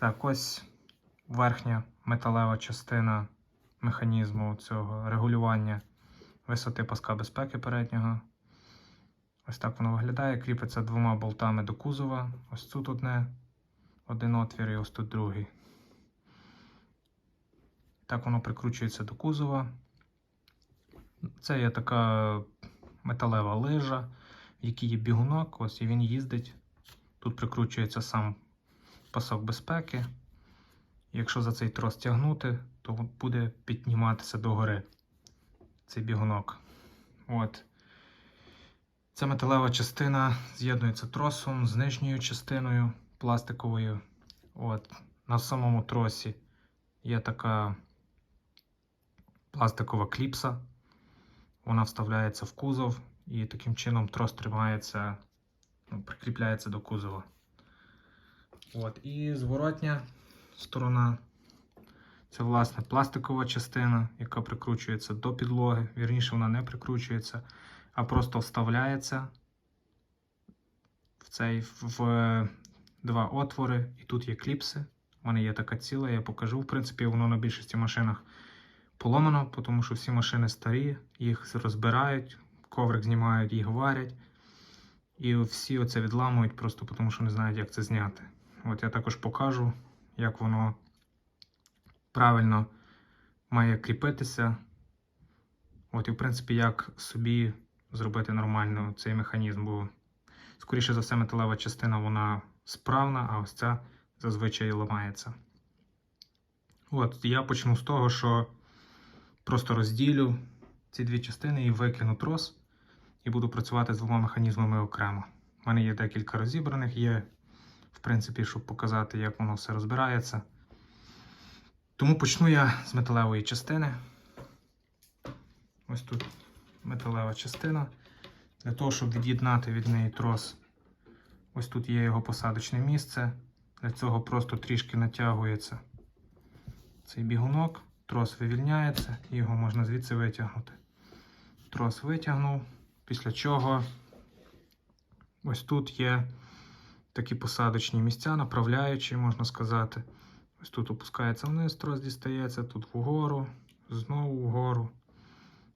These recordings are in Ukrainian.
Так, ось верхня металева частина механізму цього регулювання висоти паска безпеки переднього. Ось так воно виглядає. Кріпиться двома болтами до кузова. Ось тут одне, один отвір і ось тут другий. Так воно прикручується до кузова. Це є така металева лижа, в якій є бігунок, ось і він їздить. Тут прикручується сам пасок безпеки. Якщо за цей трос тягнути, то буде підніматися догори цей бігунок. От. Ця металева частина з'єднується тросом з нижньою частиною пластиковою. От. На самому тросі є така пластикова кліпса. Вона вставляється в кузов і таким чином трос тримається, ну, прикріпляється до кузова. От. І зворотня сторона це власне пластикова частина, яка прикручується до підлоги. Вірніше, вона не прикручується, а просто вставляється в цей в два отвори, і тут є кліпси. У мене є така ціла, я покажу. В принципі, воно на більшості машинах поломано, тому що всі машини старі, їх розбирають, коврик знімають, їх варять. І всі оце відламують просто тому, що не знають, як це зняти. От я також покажу, як воно правильно має кріпитися. От, і в принципі, як собі зробити нормально цей механізм, бо, скоріше за все, металева частина вона справна, а ось ця зазвичай ламається. От, я почну з того, що просто розділю ці дві частини і викину трос, і буду працювати з двома механізмами окремо. У мене є декілька розібраних, є, в принципі, щоб показати, як воно все розбирається. Тому почну я з металевої частини. Ось тут металева частина. Для того, щоб від'єднати від неї трос, ось тут є його посадочне місце. Для цього просто трішки натягується цей бігунок, трос вивільняється його можна звідси витягнути. Трос витягнув, після чого ось тут є такі посадочні місця, направляючі, можна сказати. Ось тут опускається вниз, трос дістається, тут вгору, знову вгору.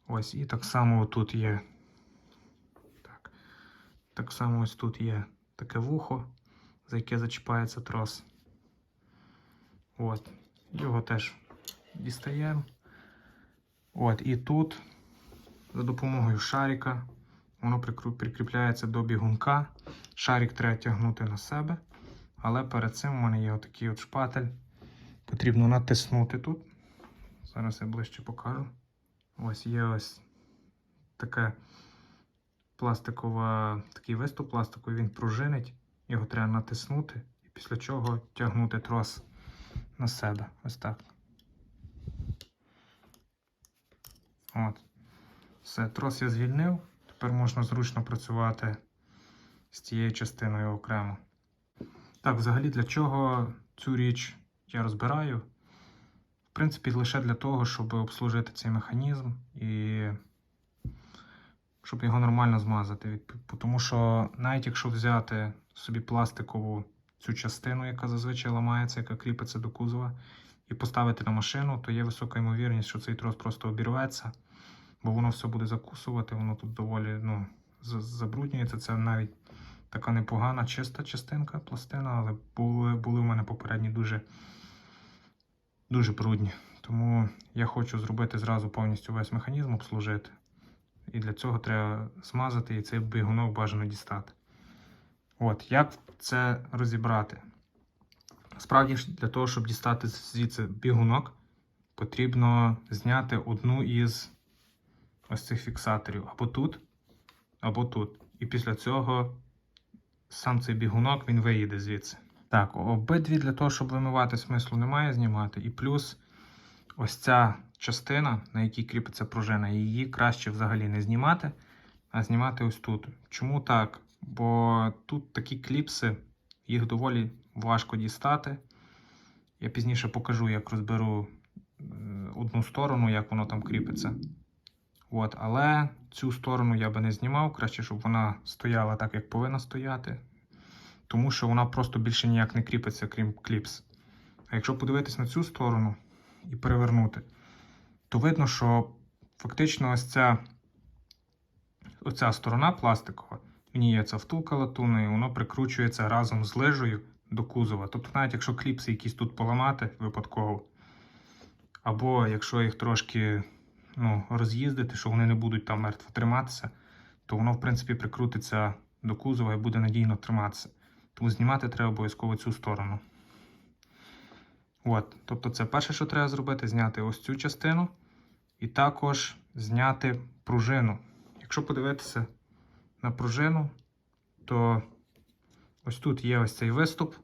Ось, і так само тут є. Так. так само ось тут є таке вухо, за яке зачіпається трос. От. Його теж дістаємо. От, і тут за допомогою шарика воно прикріпляється до бігунка. Шарик треба тягнути на себе. Але перед цим у мене є отакий от шпатель. Потрібно натиснути тут. Зараз я ближче покажу. Ось є ось таке пластикова, такий виступ пластиковий, він пружинить. Його треба натиснути і після чого тягнути трос на себе. Ось так. От. Все, трос я звільнив. Тепер можна зручно працювати з цією частиною окремо. Так, взагалі, для чого цю річ я розбираю? В принципі, лише для того, щоб обслужити цей механізм і щоб його нормально змазати. Тому що навіть якщо взяти собі пластикову цю частину, яка зазвичай ламається, яка кріпиться до кузова, і поставити на машину, то є висока ймовірність, що цей трос просто обірветься, бо воно все буде закусувати, воно тут доволі ну, забруднюється. Це навіть така непогана чиста частинка, пластина, але були, були в мене попередні дуже, дуже брудні. Тому я хочу зробити зразу повністю весь механізм обслужити. І для цього треба змазати і цей бігунок бажано дістати. От, як це розібрати? Справді для того, щоб дістати звідси бігунок, потрібно зняти одну із ось цих фіксаторів або тут, або тут. І після цього сам цей бігунок він виїде звідси. Так, обидві для того, щоб вимивати, смислу немає знімати. І плюс ось ця частина, на якій кріпиться пружина, її краще взагалі не знімати, а знімати ось тут. Чому так? Бо тут такі кліпси, їх доволі важко дістати. Я пізніше покажу, як розберу е, одну сторону, як воно там кріпиться. От, але цю сторону я би не знімав, краще, щоб вона стояла так, як повинна стояти. Тому що вона просто більше ніяк не кріпиться, крім кліпс. А якщо подивитись на цю сторону і перевернути, то видно, що фактично ось ця, оця сторона пластикова, в ній є ця втулка латунна, і воно прикручується разом з лижею до кузова. Тобто, навіть якщо кліпси якісь тут поламати випадково, або якщо їх трошки ну, роз'їздити, що вони не будуть там мертво триматися, то воно, в принципі, прикрутиться до кузова і буде надійно триматися. Тому знімати треба обов'язково цю сторону. От, тобто, це перше, що треба зробити, зняти ось цю частину і також зняти пружину. Якщо подивитися на пружину, то ось тут є ось цей виступ.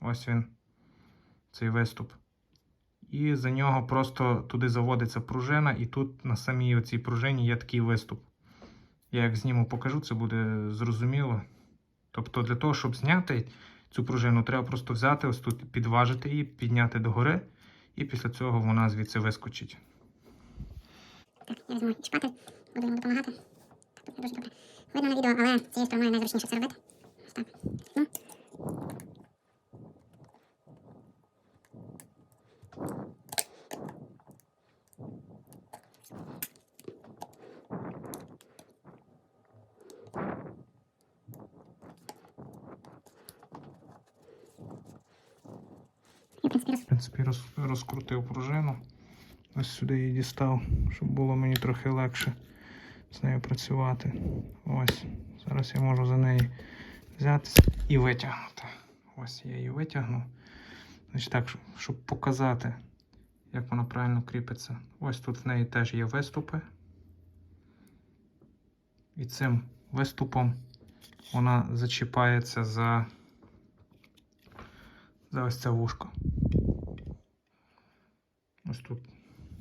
Ось він, цей виступ. І за нього просто туди заводиться пружина, і тут на самій оцій пружині є такий виступ. Я як зніму покажу, це буде зрозуміло. Тобто, для того, щоб зняти цю пружину, треба просто взяти ось тут, підважити її, підняти догори, і після цього вона звідси вискочить. Так, я візьму чекати, буду йому допомагати. Так, дуже добре. Видно на відео, але цією стороною найзручніше це робити. Ось так. Ну. І, в принципі, роз... Розкрутив пружину. Ось сюди її дістав, щоб було мені трохи легше з нею працювати. Ось. Зараз я можу за неї взятися і витягнути. Ось я її витягну. Значить так, щоб показати, як вона правильно кріпиться. Ось тут в неї теж є виступи. І цим виступом вона зачіпається за, за ось це вушко. Ось тут.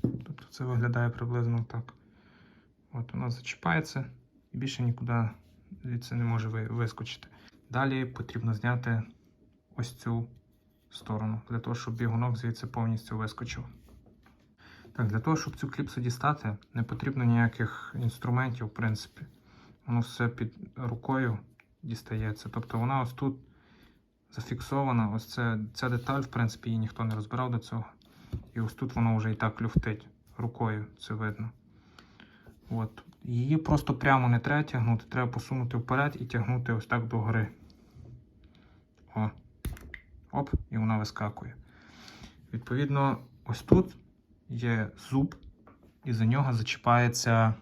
Тобто це виглядає приблизно так. От вона зачіпається і більше нікуди звідси не може вискочити. Далі потрібно зняти ось цю сторону, для того, щоб бігунок звідси повністю вискочив. Так, для того, щоб цю кліпсу дістати, не потрібно ніяких інструментів, в принципі. Воно все під рукою дістається. Тобто вона ось тут зафіксована. Ось це, ця деталь, в принципі, її ніхто не розбирав до цього. І ось тут воно вже і так люфтить рукою, це видно. От. Її просто прямо не треба тягнути, треба посунути вперед і тягнути ось так догори. О. Оп, і вона вискакує. Відповідно, ось тут є зуб, і за нього зачіпається,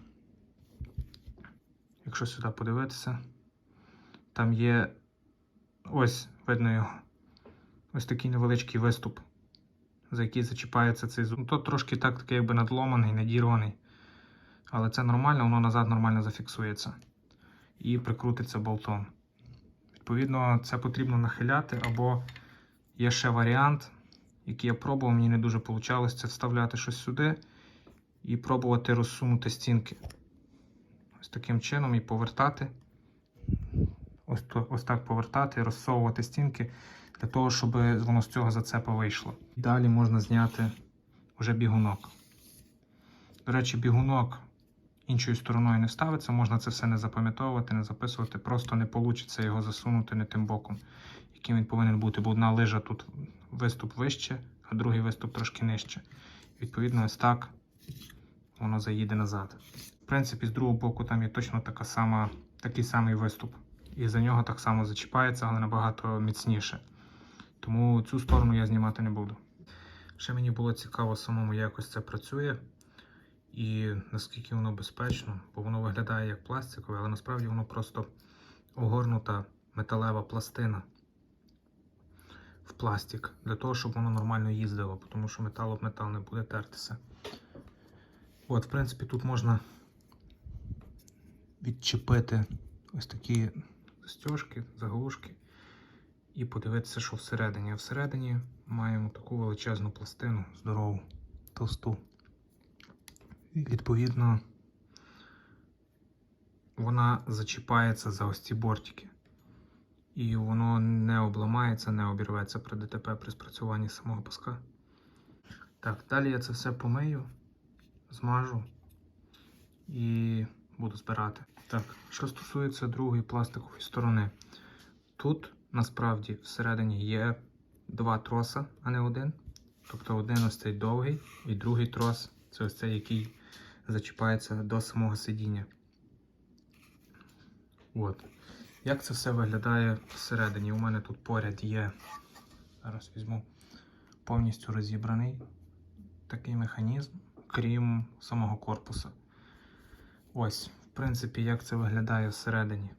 якщо сюди подивитися, там є ось, видно його, ось такий невеличкий виступ за який зачіпається цей зуб. Ну, то трошки так, такий якби надломаний, надірваний. Але це нормально, воно назад нормально зафіксується і прикрутиться болтом. Відповідно, це потрібно нахиляти, або є ще варіант, який я пробував, мені не дуже вийшло, це вставляти щось сюди і пробувати розсунути стінки. Ось таким чином і повертати. Ось, ось так повертати, розсовувати стінки для того, щоб воно з цього зацепа вийшло. Далі можна зняти вже бігунок. До речі, бігунок іншою стороною не ставиться, можна це все не запам'ятовувати, не записувати, просто не вийде його засунути не тим боком, яким він повинен бути, бо одна лижа тут виступ вище, а другий виступ трошки нижче. Відповідно, ось так воно заїде назад. В принципі, з другого боку там є точно така сама, такий самий виступ. І за нього так само зачіпається, але набагато міцніше. Тому цю сторону я знімати не буду. Ще мені було цікаво самому, як ось це працює і наскільки воно безпечно, бо воно виглядає як пластикове, але насправді воно просто огорнута металева пластина в пластик для того, щоб воно нормально їздило, тому що метал об метал не буде тертися. От, в принципі, тут можна відчепити ось такі застежки, заглушки і подивитися, що всередині. А всередині маємо таку величезну пластину, здорову, товсту. І відповідно вона зачіпається за ось ці бортики. І воно не обламається, не обірветься при ДТП при спрацюванні самого паска. Так, далі я це все помию, змажу і буду збирати. Так, що стосується другої пластикової сторони, тут насправді всередині є два троса, а не один. Тобто один ось цей довгий, і другий трос це ось цей, який зачіпається до самого сидіння. От. Як це все виглядає всередині? У мене тут поряд є. Зараз візьму повністю розібраний такий механізм, крім самого корпуса. Ось, в принципі, як це виглядає всередині.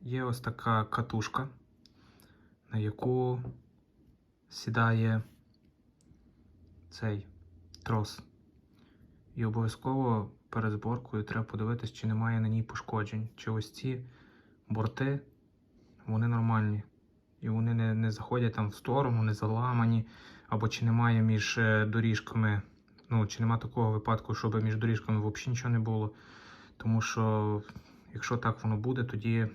Є ось така катушка, на яку сідає цей трос. І обов'язково перед зборкою треба подивитись, чи немає на ній пошкоджень, чи ось ці борти, вони нормальні. І вони не, не заходять там в сторону, не заламані, або чи немає між е, доріжками. Ну, чи нема такого випадку, щоб між доріжками взагалі нічого не було. Тому що, якщо так воно буде, тоді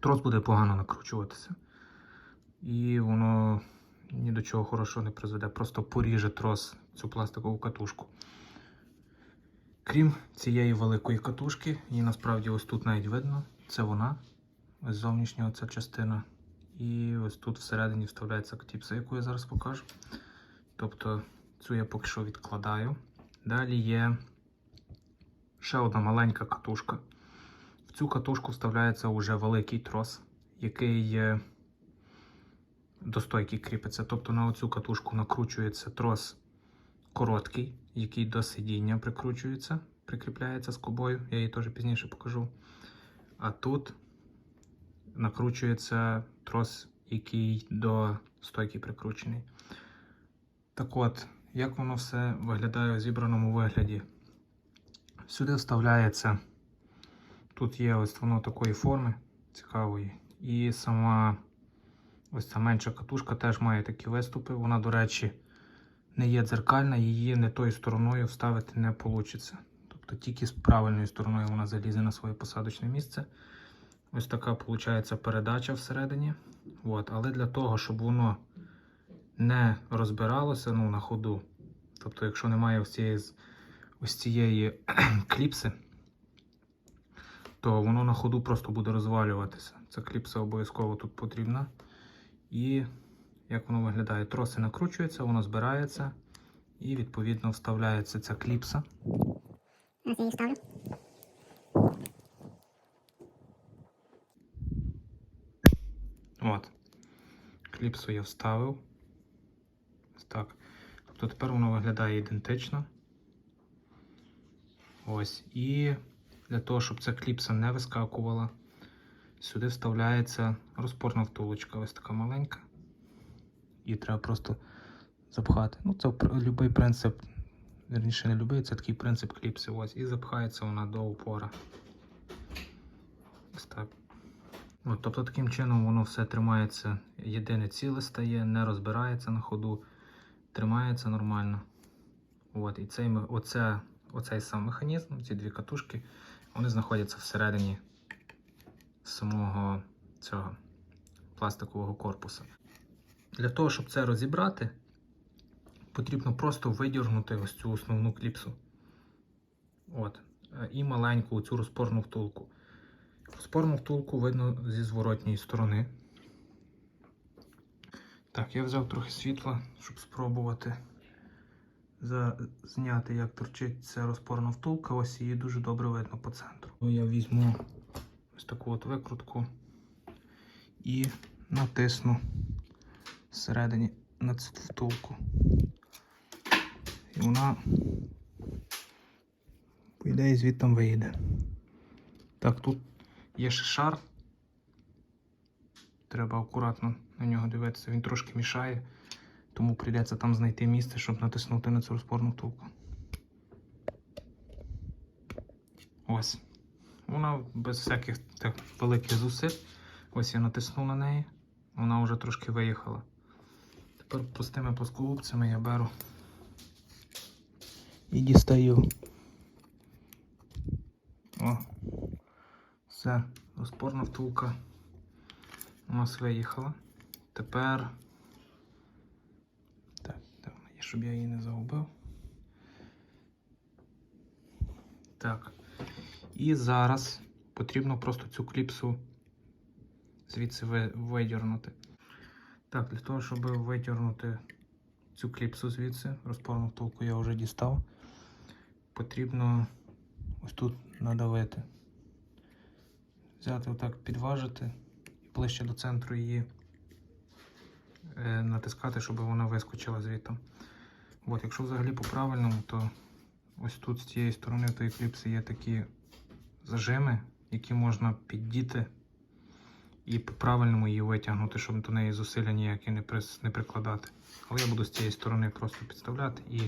трос буде погано накручуватися. І воно ні до чого хорошого не призведе. Просто поріже трос цю пластикову катушку. Крім цієї великої катушки, її насправді ось тут навіть видно. Це вона. Ось зовнішня ця частина. І ось тут всередині вставляється кліпса, яку я зараз покажу. Тобто цю я поки що відкладаю. Далі є ще одна маленька катушка. В цю катушку вставляється вже великий трос, який до стойки кріпиться. Тобто на оцю катушку накручується трос короткий, який до сидіння прикручується, прикріпляється скобою. Я її теж пізніше покажу. А тут накручується трос, який до стойки прикручений. Так от, як воно все виглядає у зібраному вигляді? Сюди вставляється, тут є ось воно такої форми цікавої. І сама ось ця менша катушка теж має такі виступи. Вона, до речі, не є дзеркальна, її не тою стороною вставити не вийде. Тобто тільки з правильною стороною вона залізе на своє посадочне місце. Ось така виходить передача всередині. От. Але для того, щоб воно не розбиралося ну, на ходу, тобто, якщо немає ось цієї, ось цієї кліпси, то воно на ходу просто буде розвалюватися. Ця кліпса обов'язково тут потрібна. І як воно виглядає? Троси накручуються, воно збирається і відповідно вставляється ця кліпса. Я її ставлю. От. Кліпсу я вставив. Ось так. Тобто тепер воно виглядає ідентично. Ось. І для того, щоб ця кліпса не вискакувала, сюди вставляється розпорна втулочка. Ось така маленька. І треба просто запхати. Ну, це будь-який принцип. Вірніше не любий, це такий принцип кліпси. Ось. І запхається вона до упора. Ось так. От, тобто таким чином воно все тримається, єдине ціле стає, не розбирається на ходу, тримається нормально. От, і цей, оце, оцей сам механізм, ці дві катушки, вони знаходяться всередині самого цього пластикового корпуса. Для того, щоб це розібрати, потрібно просто видіргнути ось цю основну кліпсу. От, і маленьку цю розпорну втулку. Спорну втулку видно зі зворотньої сторони. Так, я взяв трохи світла, щоб спробувати зняти, як торчить ця розпорна втулка. Ось її дуже добре видно по центру. Я візьму ось таку от викрутку і натисну всередині на цю втулку. І вона, по ідеї, звідти вийде. Так, тут Є ще шар. Треба акуратно на нього дивитися. Він трошки мішає, тому прийдеться там знайти місце, щоб натиснути на цю розпорну втулку. Ось. Вона без всяких так, великих зусиль. Ось я натиснув на неї. Вона вже трошки виїхала. Тепер пустими плоскогубцями я беру і дістаю. О. Все, розпорна втулка у нас виїхала. Тепер. Так, вона щоб я її не загубив. Так. І зараз потрібно просто цю кліпсу звідси ви- видірнути. Так, для того, щоб витягнути цю кліпсу звідси, розпорну втулку я вже дістав, потрібно ось тут надавити. Взяти отак, підважити і ближче до центру її е, натискати, щоб вона вискочила звідти. От, якщо взагалі по-правильному, то ось тут з цієї сторони тої кліпси є такі зажими, які можна піддіти і по-правильному її витягнути, щоб до неї зусилля ніякі не, прис- не прикладати. Але я буду з цієї сторони просто підставляти і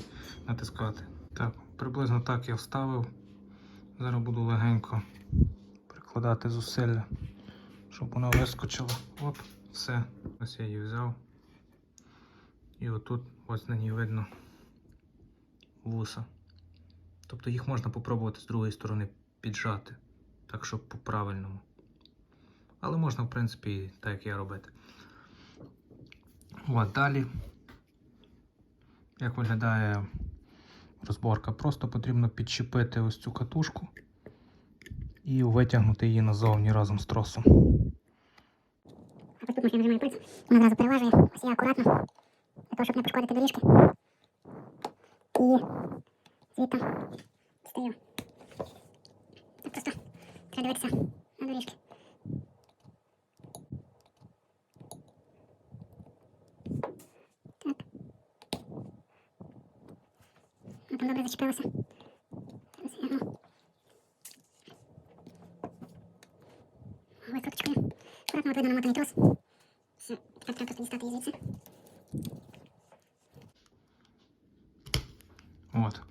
натискати. Так, приблизно так я вставив. Зараз буду легенько прикладати зусилля, щоб вона вискочила. Оп, все. Ось я її взяв. І отут ось на ній видно вуса. Тобто їх можна попробувати з другої сторони піджати, так щоб по-правильному. Але можна, в принципі, так як я робити. От далі. Як виглядає розборка? Просто потрібно підчепити ось цю катушку і витягнути її назовні разом з тросом. Ось тут машина нажимає пальцем, вона одразу переважує. Ось я акуратно, для того, щоб не пошкодити доріжки. І звідти стою. Так просто треба дивитися на доріжки. Так. Ну, там добре зачепилося. Зараз я, ну. Викруточкою. Акуратно от видно намотаний трос. Все, тепер треба просто дістати її звідси. От.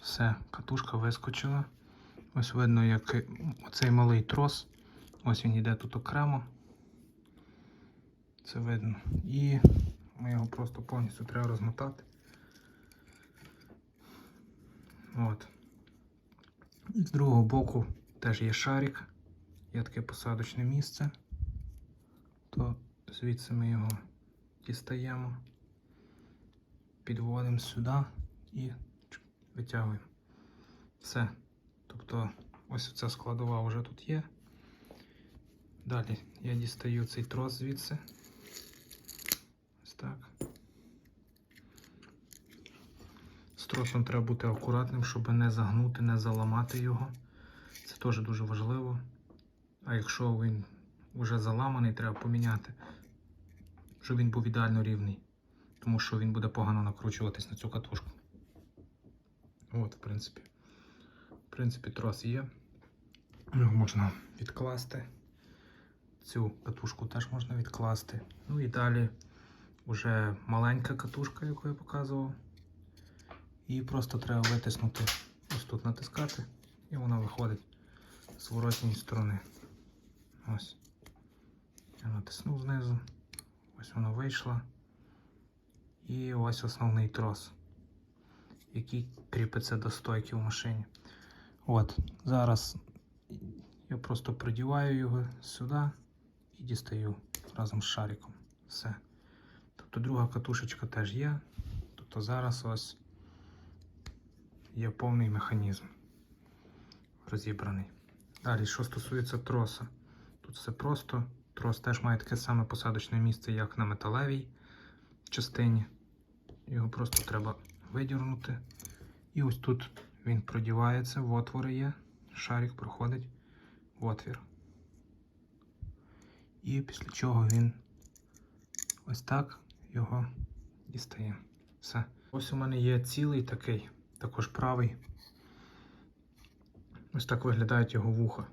Все, катушка вискочила. Ось видно, як оцей малий трос. Ось він йде тут окремо. Це видно. І ми його просто повністю треба розмотати. От. З другого боку теж є шарик. Є таке посадочне місце. То звідси ми його дістаємо, підводимо сюди і витягуємо. Все. Тобто ось ця складова вже тут є. Далі я дістаю цей трос звідси. Ось так. З тросом треба бути акуратним, щоб не загнути, не заламати його. Це теж дуже важливо. А якщо він вже заламаний, треба поміняти, щоб він був ідеально рівний. Тому що він буде погано накручуватись на цю катушку. От, в принципі. Принципі, трос є. Його можна відкласти. Цю катушку теж можна відкласти. Ну і далі вже маленька катушка, яку я показував. І просто треба витиснути, ось тут натискати, і вона виходить з зворотньої сторони. Ось. Я натиснув знизу. Ось вона вийшла. І ось основний трос, який кріпиться до стойки в машині. От, зараз я просто придіваю його сюди і дістаю разом з шариком. Все. Тобто друга катушечка теж є. Тобто зараз ось є повний механізм розібраний. Далі, що стосується троса, тут все просто. Трос теж має таке саме посадочне місце, як на металевій частині. Його просто треба видірнути. І ось тут він продівається, в отвори є. Шарик проходить в отвір. І після чого він ось так його дістає. Все. Ось у мене є цілий такий, також правий. Ось так виглядають його вуха.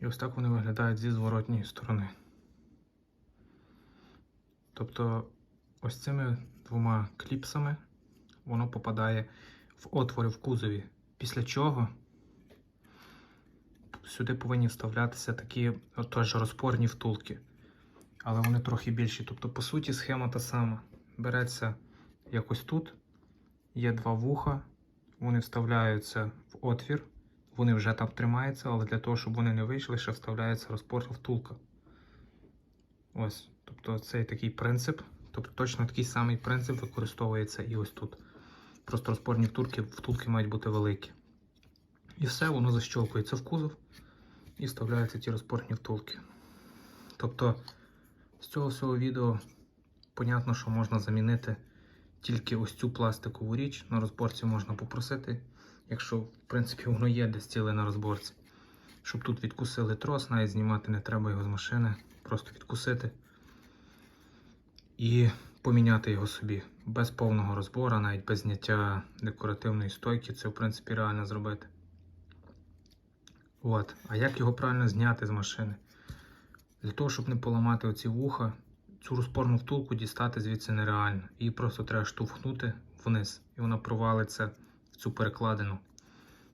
І ось так вони виглядають зі зворотньої сторони. Тобто ось цими двома кліпсами воно попадає в отвори в кузові. Після чого сюди повинні вставлятися такі теж розпорні втулки. Але вони трохи більші. Тобто, по суті, схема та сама. Береться якось тут, є два вуха, вони вставляються в отвір, вони вже там тримаються, але для того, щоб вони не вийшли, ще вставляється розпорна втулка. Ось. Тобто цей такий принцип. Тобто точно такий самий принцип використовується і ось тут. Просто розпорні втулки, втулки мають бути великі. І все, воно защолкується в кузов. і вставляються ті розпорні втулки. Тобто з цього всього відео понятно, що можна замінити тільки ось цю пластикову річ. На розборці можна попросити, якщо в принципі воно є десь ціле на розборці. Щоб тут відкусили трос, навіть знімати не треба його з машини, просто відкусити і поміняти його собі без повного розбору, навіть без зняття декоративної стойки, це в принципі реально зробити. От. А як його правильно зняти з машини? Для того, щоб не поламати оці вуха, цю розпорну втулку дістати звідси нереально. Її просто треба штовхнути вниз, і вона провалиться в цю перекладину,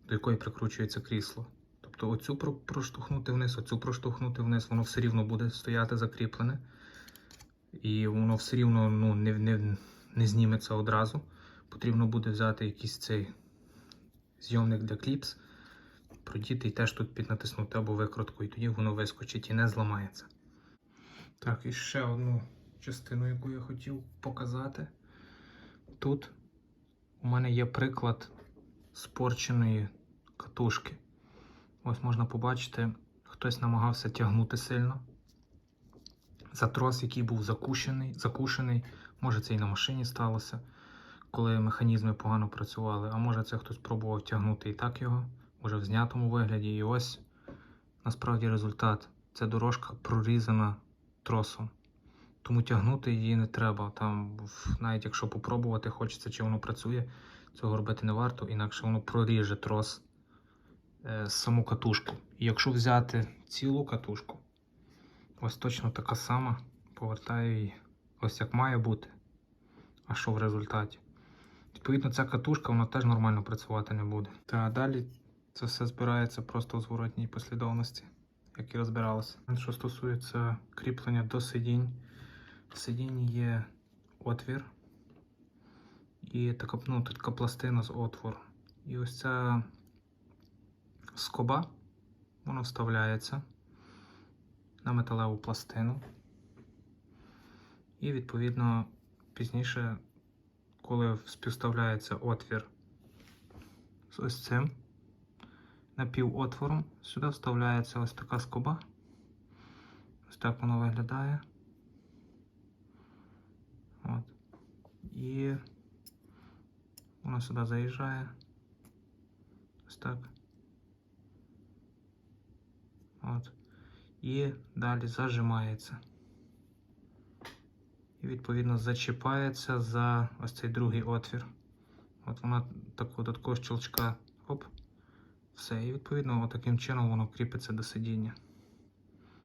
до якої прикручується крісло. Тобто оцю проштовхнути вниз, оцю проштовхнути вниз, воно все рівно буде стояти закріплене. І воно все рівно ну, не, не, не зніметься одразу. Потрібно буде взяти якийсь цей зйомник для кліпс, продіти і теж тут піднатиснути або викрутку, і тоді воно вискочить і не зламається. Так, і ще одну частину, яку я хотів показати. Тут у мене є приклад спорченої катушки. Ось можна побачити, хтось намагався тягнути сильно. За трос, який був закушений, закушений. Може це і на машині сталося, коли механізми погано працювали, а може це хтось пробував тягнути і так його, може в знятому вигляді. І ось насправді результат. Ця дорожка прорізана тросом. Тому тягнути її не треба. Там, навіть якщо попробувати, хочеться, чи воно працює, цього робити не варто, інакше воно проріже трос е, саму катушку. І якщо взяти цілу катушку, ось точно така сама, повертаю її, ось як має бути. А що в результаті? Відповідно, ця катушка вона теж нормально працювати не буде. Та далі це все збирається просто у зворотній послідовності, як і розбиралося. Що стосується кріплення до сидінь, в сидінні є отвір і така, ну, така пластина з отвору. І ось ця скоба, вона вставляється на металеву пластину. І відповідно пізніше, коли співставляється отвір з ось цим напівотвором, сюди вставляється ось така скоба. Ось так воно виглядає. От. І воно сюди заїжджає. Ось так. От. І далі зажимається. І відповідно зачіпається за ось цей другий отвір. От вона такого такого щелчка. Оп. Все. І відповідно таким чином воно кріпиться до сидіння.